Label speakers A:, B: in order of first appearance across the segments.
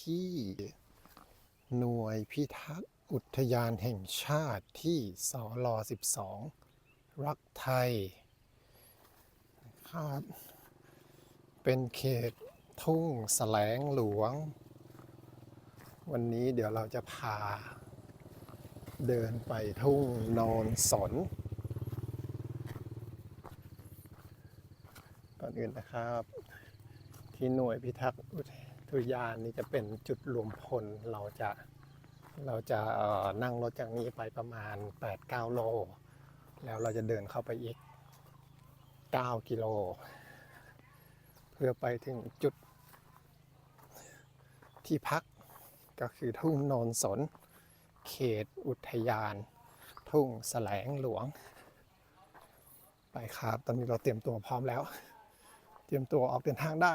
A: ที่หน่วยพิทักษ์อุทยานแห่งชาติที่สล12 รักไทยครับเป็นเขตทุ่งแสลงหลวง วันนี้เดี๋ยวเราจะพา เดินไปทุ่งโนนสนก่อนอื่นนะครับ ที่หน่วยพิทักษ์อุทย ทุยานนี่จะเป็นจุดรวมพลเราจะเราจะนั่งรถจากนี้ไปประมาณ 8-9 โล แล้วเราจะเดินเข้าไปอีก 9 กิโล เพื่อไปถึงจุดที่พักก็คือทุ่งโนนสน เขตอุทยาน ทุ่งแสลงหลวง ไปครับ ตอนนี้เราเตรียมตัวพร้อมแล้ว เตรียมตัวออกเดินทางได้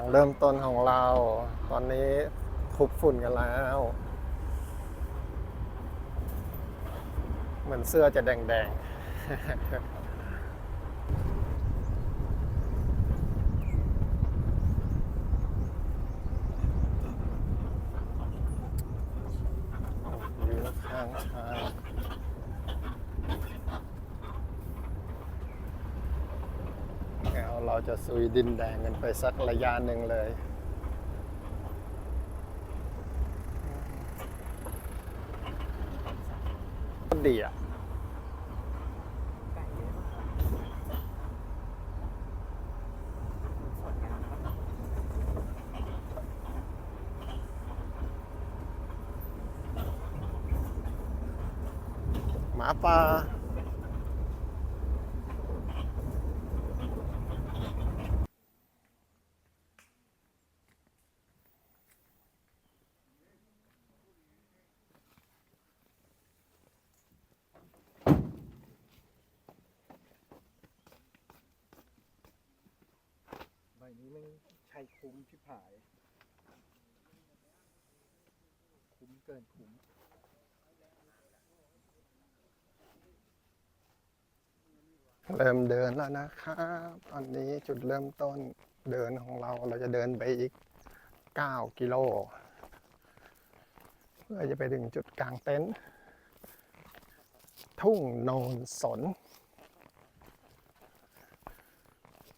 B: า
A: งเริ่มต้นของเรา ตอนนี้คุบฝุ่นกันแล้ว เหมือนเสื้อจะแดงๆ วิวข้างทาง แล้วเราจะ ซุยดินแดงกันไปสักระยะหนึ่งเลย ดีอะหมาป่า
C: ใบนี้มันใช้ คุ้มชิบหาย คุ้มเกินคุ้ม
A: เริ่มเดินแล้วนะครับตอนนี้จุดเริ่มต้นเดินของเราเราจะเดินไปอีก 9 กิโล เพื่อจะไปถึงจุดกลางเต็นท์ทุ่งโนนสน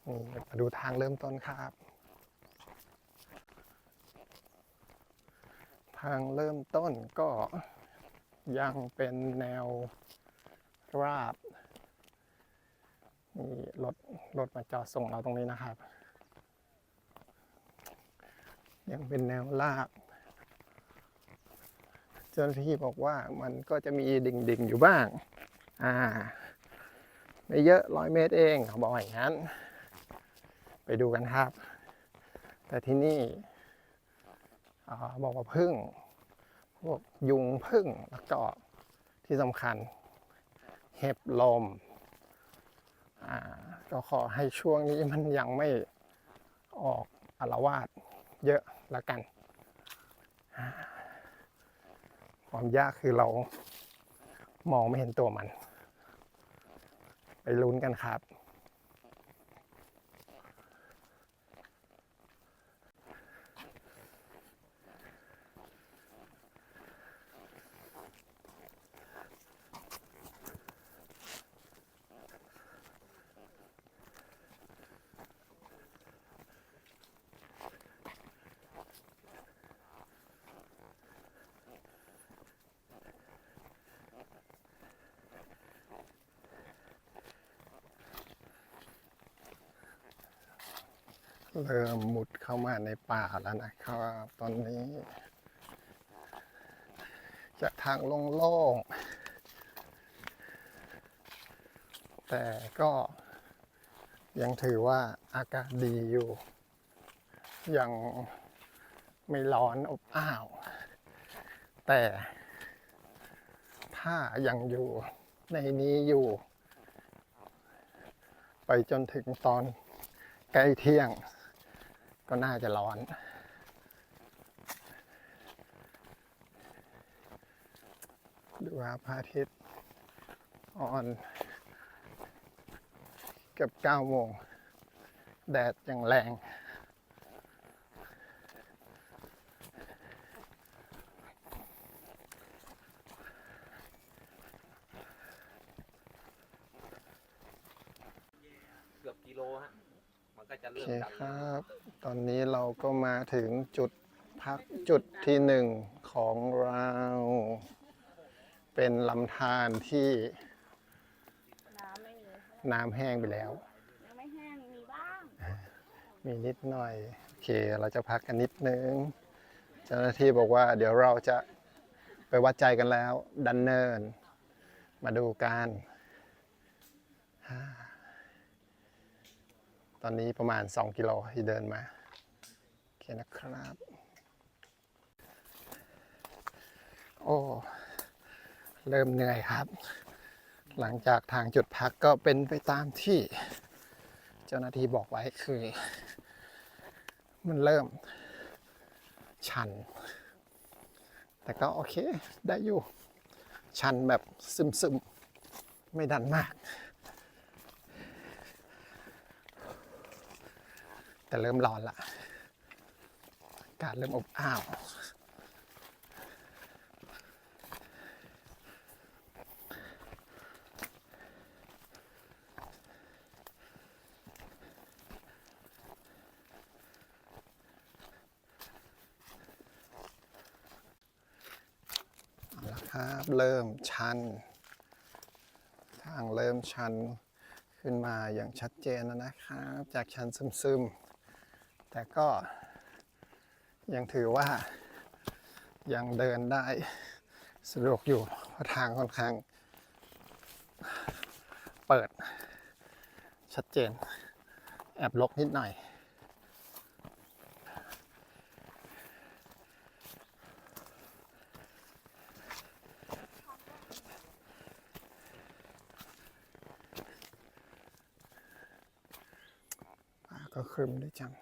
A: นี่มาดูทางเริ่มต้นครับ ทางเริ่มต้นก็ยังเป็นแนวราบนี่รถรถมาจอดส่งเราตรงนี้นะครับ ยังเป็นแนวลาบเจ้าหน้าที่บอกว่ามันก็จะมีดิ่งๆอยู่บ้าง อ่าไม่เยอะร้อยเมตรเองเขาบอกอย่างนั้น ไปดูกันครับ แต่ที่นี่ บอกว่าพึ่งพวกยุงพึ่งแล้วก็ที่สำคัญ เห็บลมอ่าก็ขอให้ช่วงนี้มันยังไม่ออกอารวาสเยอะละกัน ความยากคือเรามองไม่เห็นตัวมัน ไปลุ้นกันครับ เริ่มมุดเข้ามาในป่าแล้วนะครับตอนนี้ จากทางโล่งๆแต่ก็ยังถือว่าอากาศดีอยู่ ยังไม่ร้อนอบอ้าว แต่ถ้ายังอยู่ในนี้อยู่ ไปจนถึงตอนใกล้เที่ยง ก็น่าจะร้อน ดูว่าพระอาทิตย์ออนเกือบเก้าโมง แดดยังแรง
D: เกือบกิโลฮะ มันก็จะ
A: โอ
D: เริ่ม
A: เค
D: ดัน
A: ครับ ตอนนี้เราก็มาถึงจุดพักจุดที่หนึ่งของเรา เป็นลำธารที่
E: น้ำไม่มี
A: น้ำแห้งไปแล้ว
E: ยังไม่แห้งมีบ้าง
A: มีนิดหน่อย โอเค เราจะพักกันนิดนึง เจ้าหน้าที่บอกว่า เดี๋ยวเราจะไปวัดใจกันแล้ว ดันเนิน มาดูกันอ่า ตอนนี้ประมาณ 2 กิโลที่เดินมา โอเคนะครับ โอ้ เริ่มเหนื่อยครับ หลังจากทางจุดพักก็เป็นไปตามที่เจ้าหน้าที่บอกไว้คือ มันเริ่มชัน แต่ก็โอเคได้อยู่ ชันแบบซึมๆ ไม่ดันมาก แต่เริ่มร้อนละอากาศเริ่มอบอ้าวเอาละครับเริ่มชัน ทางเริ่มชันขึ้นมาอย่างชัดเจนแล้วนะครับ จากชันซึมๆ แต่ก็ยังถือว่ายังเดินได้สะดวกอยู่เพราะทางค่อนข้าง เปิด ชัดเจน แอบลกนิดหน่อย ก็ครึมด้จัง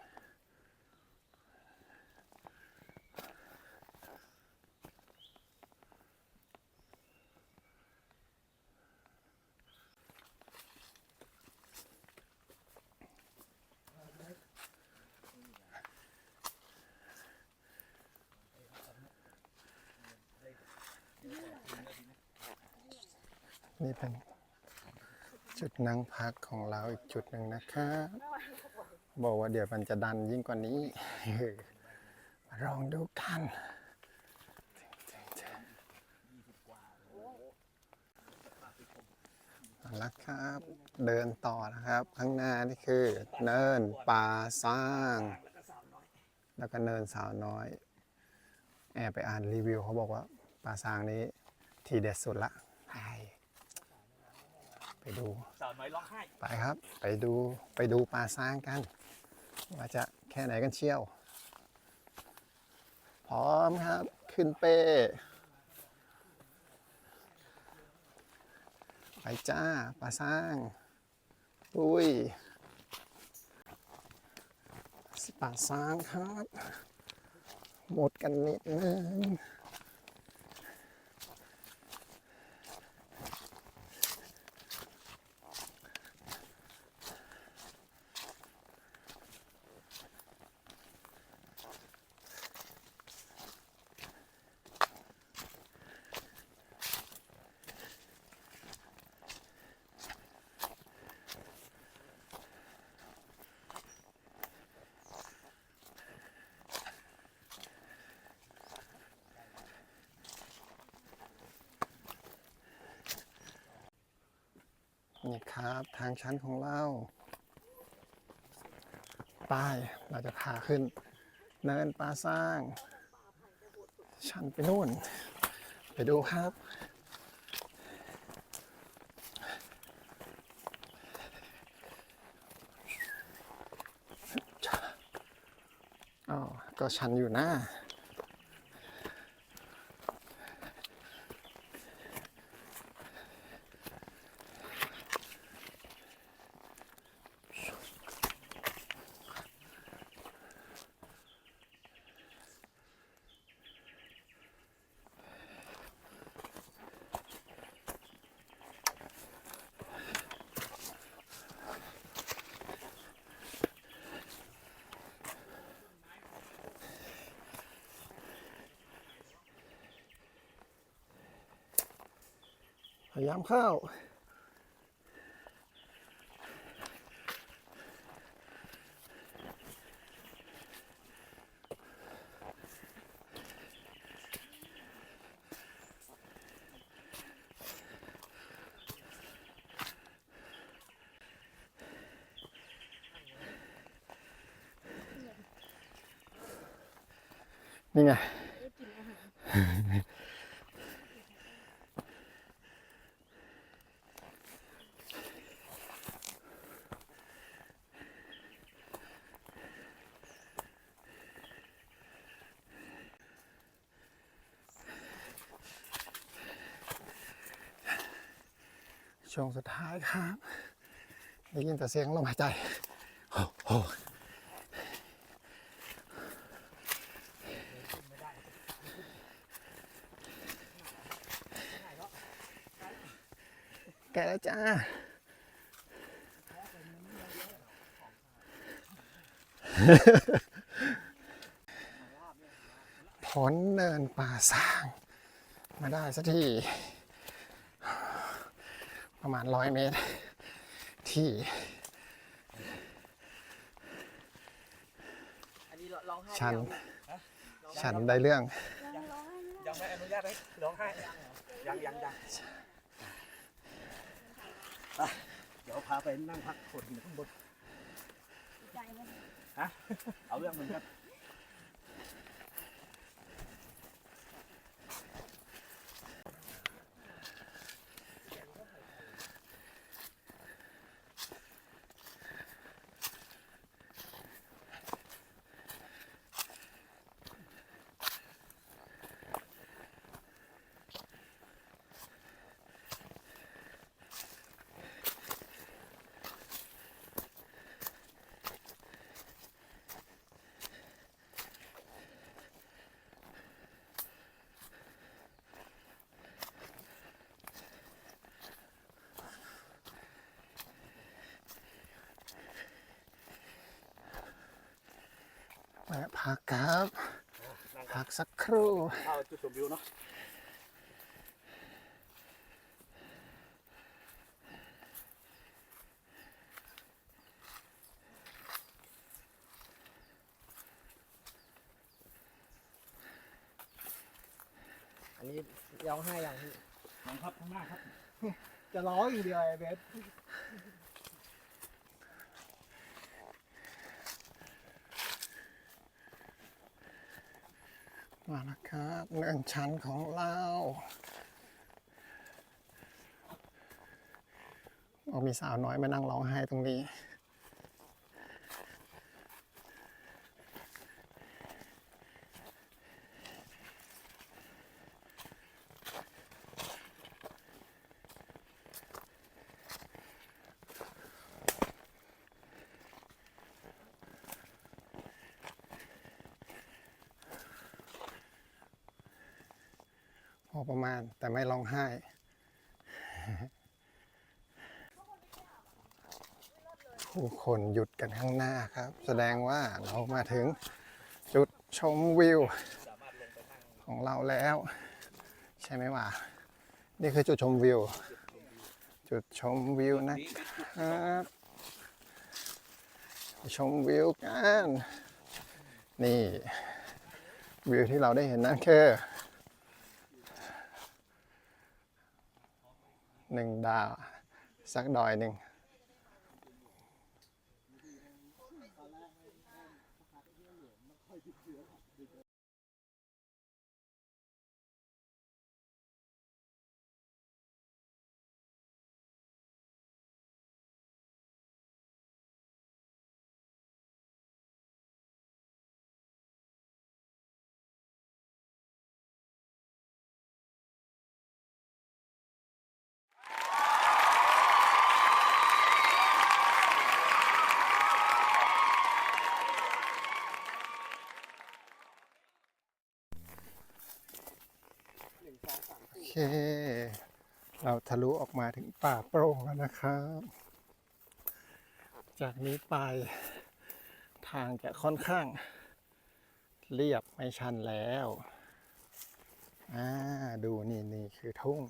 A: นี่เป็นจุด นั่งพักของเราอีกจุดหนึ่งนะครับอกว่าเดี๋ยวมันจะดันยิ่งกว่านี้มาลองดูกันเอาละครับ เดินต่อนะครับ ข้างหน้านี่คือ เนินป่าสร้าง แล้วก็เนินสาวน้อย แอบไปอ่านรีวิวเขาบอกว่าป่าสร้างนี้ทีเด็ดสุดละ ไปไปดู
D: สาวน้อยร้องไห้
A: ไปครับ ไปดูไปดูปลาสร้างกัน ว่าจะแค่ไหนกันเชี่ยว พร้อมครับ ขึ้นเป้ไปจ้าปลาสร้างอุ้ยปลาสร้างครับ หมดกันนิดนึง นี่ครับ ทางชั้นของเราไปเราจะพาขึ้น เนินปลาสร้าง ชั้นไปนู่น ไปดูครับอ๋อก็ชันอยู่นะ ยายามเข้านี่ไง ช่วงสุดท้ายครับได้ยินแต่เสียงลมหายใจโอ้โหแกแล้วจ้าพ้นเนินป่าสร้าง มาได้สักที ประมาณร้อยเมตร ที่
D: อันนี้ร้องไห้
A: ชันฉันได้เรื่อง
E: ยังร้องไห้ไม่ได้
D: ยังไม่อนุญาตให้ร้องไห้ยังยังยัง
C: เดี๋ยวพาไปนั่งพักผ่อนอยู่ข้างบน
E: ใจไหม
C: เอาเรื่องมันครับ
A: แวะพักครับพักสักครู่
C: เอาจุดชมวิวเนาะ
D: อันนี้ร้องไห้ยังพี่
C: ลองครับข้างหน้าครับ จะร้องอย่างเดียวไอ้เบส
A: มาแล้วครับเรื่องชั้นของเราเอามีสาวน้อยมานั่งร้องไห้ตรงนี้ พอประมาณแต่ไม่ร้องไห้ ผู้คนหยุดกันข้างหน้าครับ แสดงว่าเรามาถึงจุดชมวิวของเราแล้ว ใช่ไหมวะนี่คือจุดชมวิว จุดชมวิวนะครับชมวิวกันนี่วิวที่เราได้เห็นนั่นคือหนึ่งดาว สักดอยหนึ่ง เค เราทะลุออกมาถึงป่าโปร่งแล้วนะครับ จากนี้ไปทางจะค่อนข้าง เรียบไม่ชันแล้วอ่าดูนี่นี่คือทุ่ง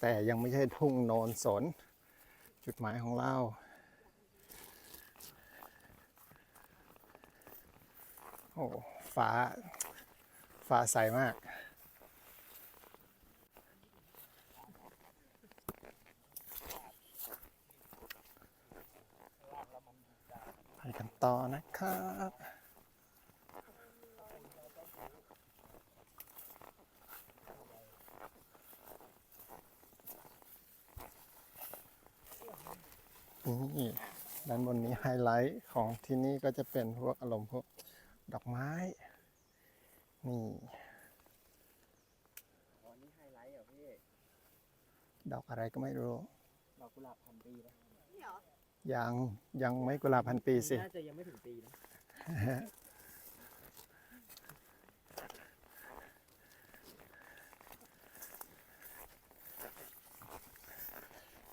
A: แต่ยังไม่ใช่ทุ่งโนนสน จุดหมายของเราโอ้ฟ้า ฟ้าใสมาก กันต่อนะครับนี่ด้านบนนี้ไฮไลท์ของที่นี่ก็จะเป็นพวกอารมณ์พวกดอกไม้ นี่
D: วันนี้ไฮไลท์เหรอพี่
A: ดอกอะไรก็ไม่รู้
D: ดอกกุหลาบพันปีนะ
A: ยังยังไม่กุหลาบพันปีสิ
D: น่าจะยังไม่ถึงปีนะ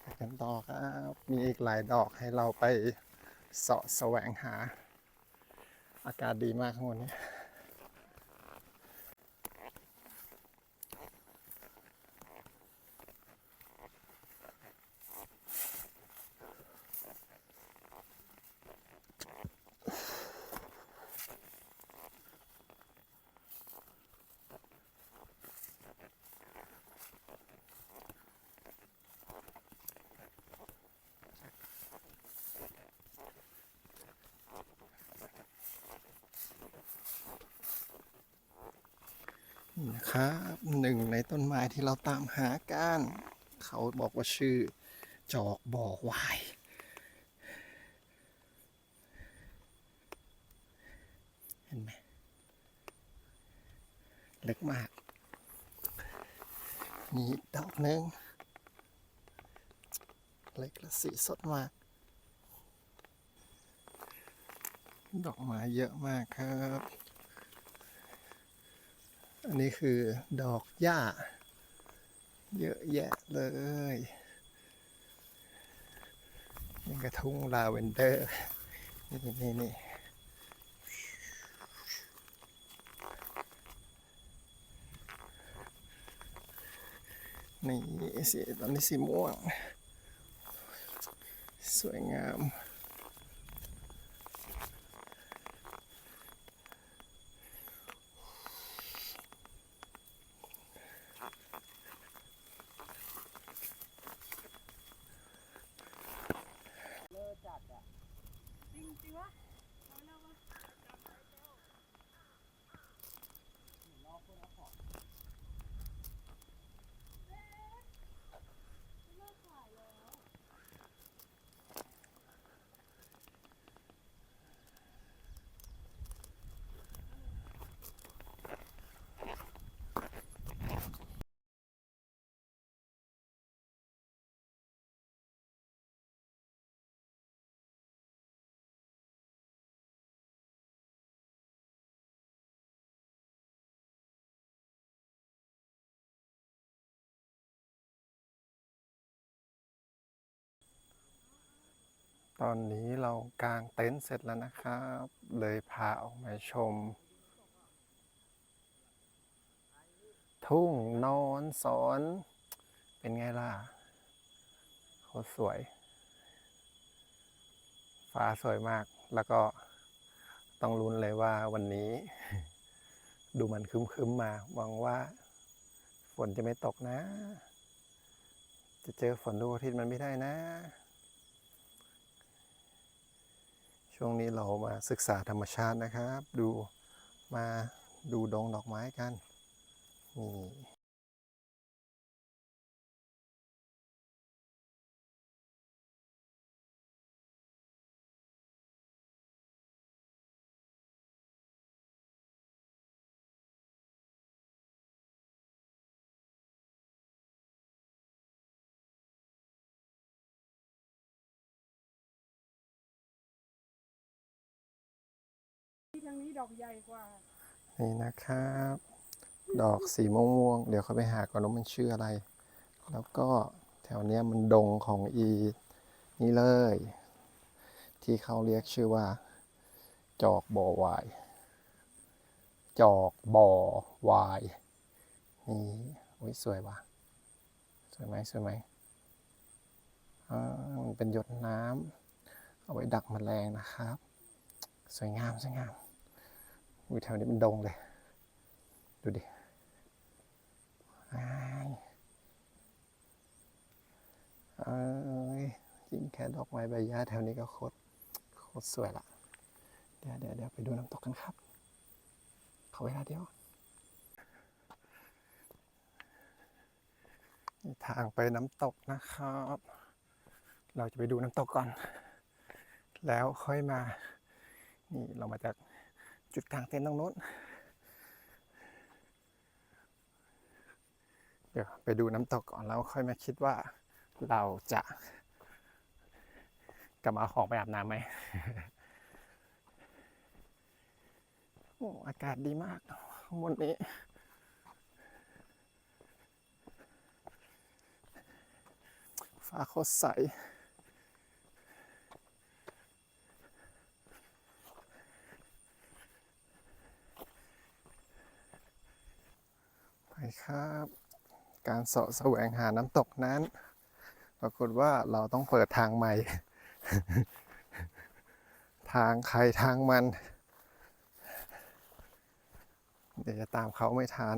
A: ไปกันต่อครับ มีอีกหลายดอกให้เราไปเสาะแสวงหา อากาศดีมากข้างบนนี้ นะครับหนึ่งในต้นไม้ที่เราตามหากัน เขาบอกว่าชื่อ จอกบ่อวายเห็นไหมเล็กมากมีอีกดอกหนึ่งเล็กและสีสดมาก ดอกไม้เยอะมากครับ อันนี้คือดอกหญ้า เยอะแยะเลยนี่กระทุ่งลาเวนเดอร์ นี่นี่นี่นี่สีตอนนี้สีม่วง สวยงาม ตอนนี้เรากางเต็นท์เสร็จแล้วนะครับ เลยพาออกมาชม ทุ่งนอนสอน เป็นไงล่ะโคตรสวย ฟ้าสวยมากแล้วก็ต้องลุ้นเลยว่าวันนี้ ดูมันคึ้มๆมาหวังว่า ฝนจะไม่ตกนะ จะเจอฝนดวงอาทิตย์มันไม่ได้นะ ช่วงนี้เรามาศึกษาธรรมชาตินะครับ ดูมาดูดงดอกไม้กันนี่ นี่นะครับ ดอกสีม่วงๆเดี๋ยวเขาไปหาก่อนว่ามันชื่ออะไร แล้วก็แถวเนี้ยมันดงของอีนี่เลย ที่เขาเรียกชื่อว่า จอกบ่อวาย จอกบ่อวายนี่โอ้ยสวยว่ะสวยไหมสวยไหมอ่ามันเป็นหยดน้ำเอาไว้ดักแมลงนะครับ สวยงามสวยงาม อุ้ยแถวนี้มันดงเลย ดูดิอ้ายเอ้ยยิ่งแค่ดอกไม้ใบหญ้าแถวนี้ก็โคตรโคตรสวยละเดี๋ยวเดี๋ยวเดี๋ยวไปดูน้ำตกกันครับ ขอเวลาเดียวทางไปน้ำตกนะครับ เราจะไปดูน้ำตกก่อน แล้วค่อยมา นี่เรามาจาก จุดกลางเต็นท์ตรงโน้น เดี๋ยวไปดูน้ำตกก่อนแล้วค่อยมาคิดว่าเราจะกลับมาเอาของไปอาบน้ำไหมโอ้อากาศดีมากข้างบนนี้ ฟ้าโคตรใส ไปครับ การเสาะแสวงหาน้ำตกนั้น ปรากฏว่าเราต้องเปิดทางใหม่ ทางใครทางมัน เดี๋ยวจะตามเขาไม่ทัน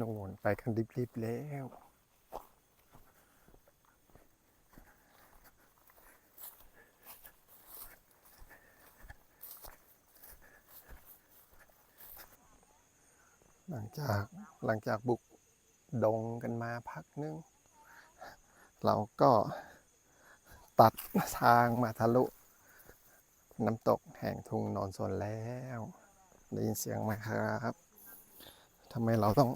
A: นู่นไปกันรีบๆแล้ว หลังจากหลังจากบุกดงกันมาพักนึง เราก็ตัดทางมาทะลุ น้ำตกแห่งทุ่งนอนสนแล้ว ได้ยินเสียงไหมครับทำไมเราต้อง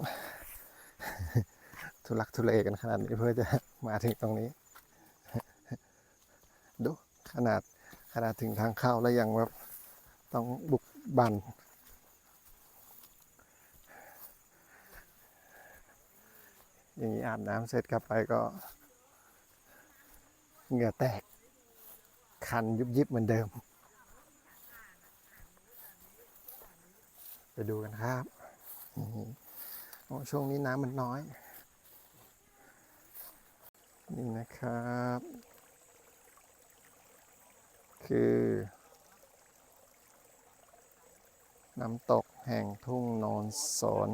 A: ทุลักทุเลกันขนาดนี้เพื่อจะมาถึงตรงนี้ ดูขนาดขนาดถึงทางเข้าแล้วยังแบบต้องบุกบัน อย่างนี้อาบน้ำเสร็จกลับไปก็เหงื่อแตก คันยุบยิบเหมือนเดิม ไปดูกันครับโอ้ช่วงนี้น้ำมันน้อย นี่นะครับ คือน้ำตกแห่งทุ่งโนนสน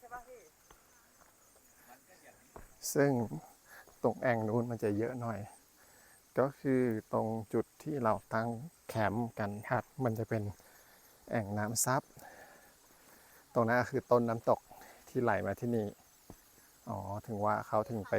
D: ช่ปะพี่
A: ซึ่งตรงแอ่งนู้นมันจะเยอะหน่อย ก็คือตรงจุดที่เราตั้งแคมป์กันครับ มันจะเป็นแอ่งน้ำซับ ตรงนั้นก็คือต้นน้ำตกที่ไหลมาที่นี่ อ๋อ ถึงว่าเขาถึงไป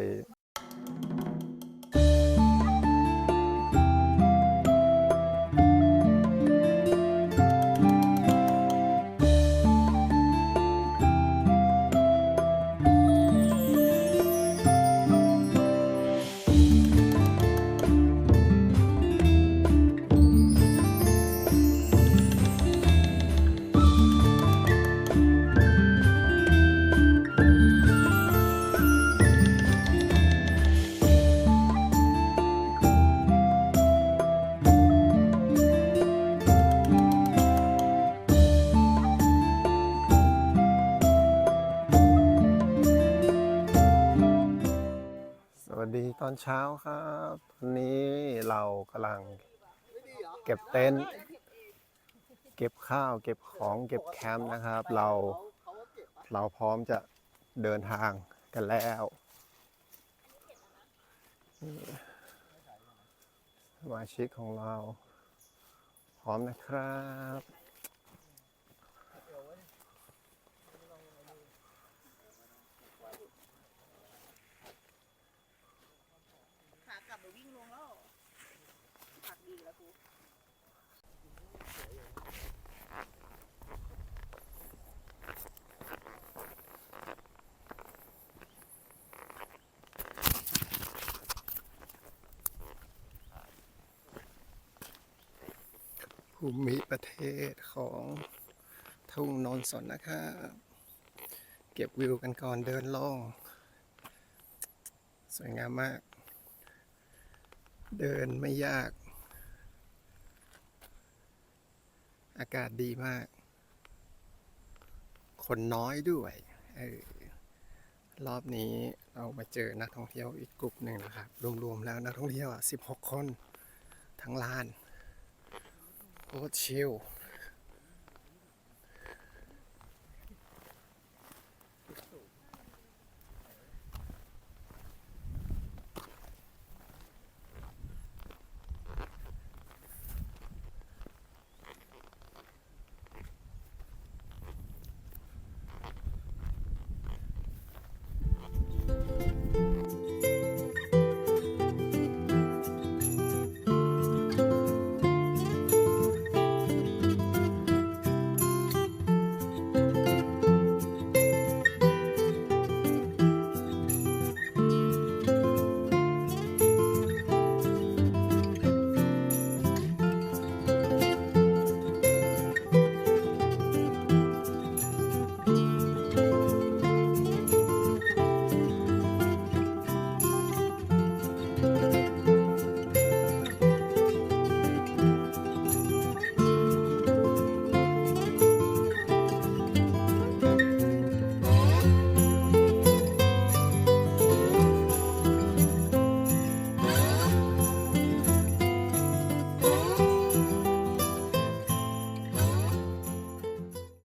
A: อนเช้าครับตอนนี้เรากำลังเก็บเต็นท์เก็บข้าว เก็บของเก็บแคมป์นะครับ เราเราพร้อมจะเดินทางกันแล้วนี่สมาชิกของเรา พร้อมนะครับ
E: ขากลับไปวิ่งลงแล้วผักดีแล้วกู
A: ภูมิประเทศของทุ่งนนสนนะครับเก็บวิวกันก่อนเดินลงสวยงามมาก เดินไม่ยาก อากาศดีมาก คนน้อยด้วยออรอบนี้เรามาเจอนักท่องเที่ยวอีกกลุ่มหนึ่งนะครับ รวมๆแล้วนักท่องเที่ยวอะ16คนทั้งลาน โคตรชิล